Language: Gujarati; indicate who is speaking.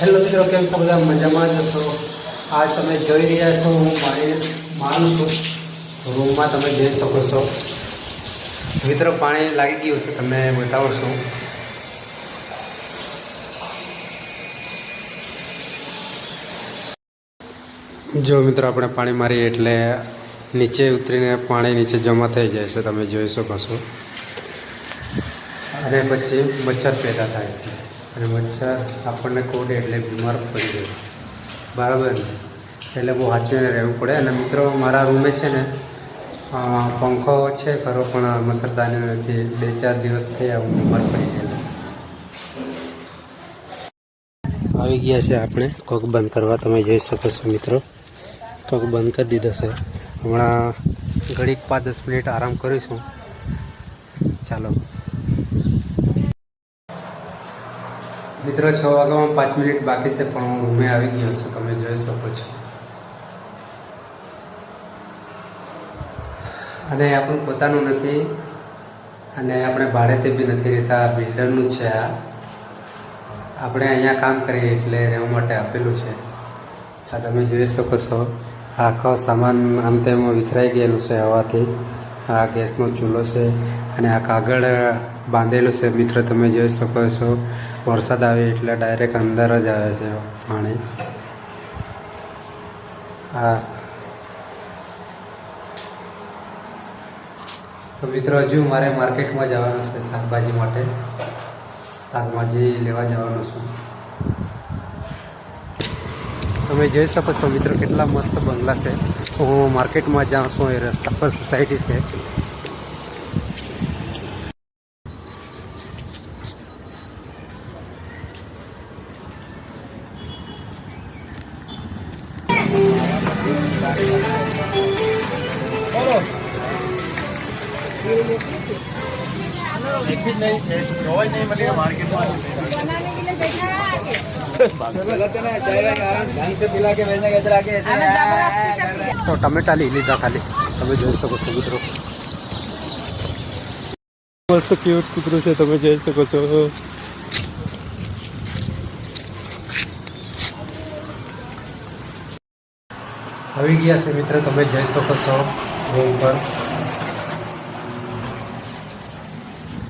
Speaker 1: હેલો મિત્રો, કેમ છો બધા? મજામાં જશો આ તમે જોઈ રહ્યા છો, હું પાણી માનું છું. રૂમમાં તમે જઈ શકો છો. મિત્રો, પાણી લાગી ગયું છે તમે બતાવો છો. જો મિત્રો, આપણે પાણી મારીએ એટલે નીચે ઉતરીને પાણી નીચે જમા થઈ જાય છે, તમે જોઈ શકો છો. અને પછી મચ્છર પેદા થાય છે. અને મચ્છર આપણને કોડે એટલે બીમાર પડી ગયો. બરાબર ને? એટલે બહુ સાચવીને રહેવું પડે. અને મિત્રો, મારા રૂમે છે ને પંખો છે ખરો, પણ મચ્છરદાની નથી બે ચાર દિવસ થયા હું બીમાર પડી ગયેલો આવી ગયા છે આપણે. કોક બંધ કરવા તમે જોઈ શકો છો મિત્રો. કોક બંધ કરી દીધો છે. હમણાં ઘડીક પાંચ દસ મિનિટ આરામ કરીશું. ચાલો. મિત્રો, છ વાગ્યામાં પાંચ મિનિટ બાકી છે, પણ હું રૂમે આવી ગયો છું. તમે જોઈ શકો છો. અને આપણું પોતાનું નથી, અને આપણે ભાડેથી બી નથી રહેતા. બિલ્ડરનું છે આ. આપણે અહીંયા કામ કરીએ એટલે રહેવા માટે આપેલું છે. આ તમે જોઈ શકો છો. આખો સામાન આમ તેમ વિખરાઈ ગયેલું છે હવાથી. આ ગેસનો ચૂલો છે અને આ કાગળ બાંધેલું છે. મિત્રો, તમે જોઈ શકો છો, વરસાદ આવે એટલે ડાયરેક્ટ અંદર જ આવે છે પાણી. હા. તો મિત્રો, હજુ મારે માર્કેટમાં જવાનું છે શાકભાજી માટે. શાકભાજી લેવા જવાનું છું. તમે જોઈ શકો છો મિત્રો, કેટલા મસ્ત બંગલા છે. હું માર્કેટમાં જાઉં છું એ રસ્તા પર સોસાયટી છે. તો ટમેટા લઈ લીધા ખાલી. તમે જોઈ શકો છો કૂતરો મસ્ત કેવું કૂતરો છે તમે જોઈ શકો છો. આવી ગયા છે મિત્ર તમે જઈ શકો છો રૂમ પર.